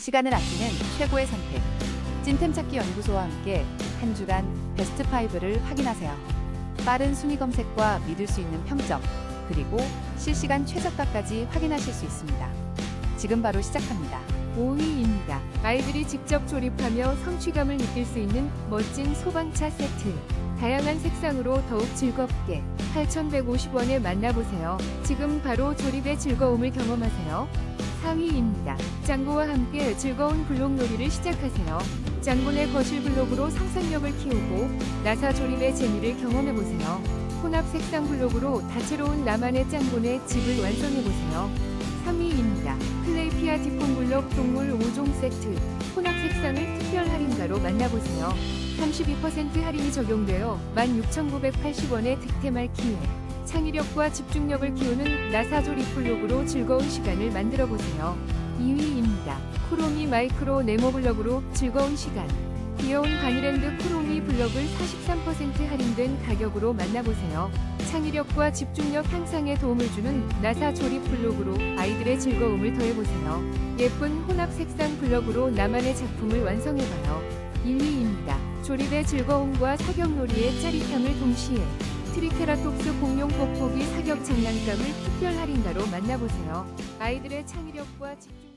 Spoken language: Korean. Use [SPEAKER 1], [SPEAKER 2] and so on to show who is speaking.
[SPEAKER 1] 시간을 아끼는 최고의 선택. 찐템 찾기 연구소와 함께 한 주간 베스트 5를 확인하세요. 빠른 순위 검색과 믿을 수 있는 평점, 그리고 실시간 최저가까지 확인하실 수 있습니다. 지금 바로 시작합니다.
[SPEAKER 2] 5위입니다. 아이들이 직접 조립하며 성취감을 느낄 수 있는 멋진 소방차 세트. 다양한 색상으로 더욱 즐겁게 8,150원에 만나보세요. 지금 바로 조립의 즐거움을 경험하세요. 4위입니다. 짱구와 함께 즐거운 블록놀이를 시작하세요. 짱구 내 거실 블록으로 상상력을 키우고 나사 조립의 재미를 경험해보세요. 혼합 색상 블록으로 다채로운 나만의 짱구네 집을 완성해보세요. 3위입니다. 클레이피아 디폰 블록 동물 5종 세트. 혼합 색상을 특별 할인가로 만나보세요. 32% 할인이 적용되어 16,980원의 득템할 기회. 창의력과 집중력을 키우는 나사 조립 블록으로 즐거운 시간을 만들어 보세요. 2위입니다. 쿠로미 마이크로 네모 블럭으로 즐거운 시간. 귀여운 바니랜드 쿠로미 블럭을 43% 할인된 가격으로 만나보세요. 창의력과 집중력 향상에 도움을 주는 나사 조립 블록으로 아이들의 즐거움을 더해보세요. 예쁜 혼합 색상 블럭으로 나만의 작품을 완성해봐요. 1위입니다. 조립의 즐거움과 사격놀이의 짜릿함을 동시에 트리케라톱스 공룡 뽁뽁이 사격 장난감을 특별 할인가로 만나보세요. 아이들의 창의력과 집중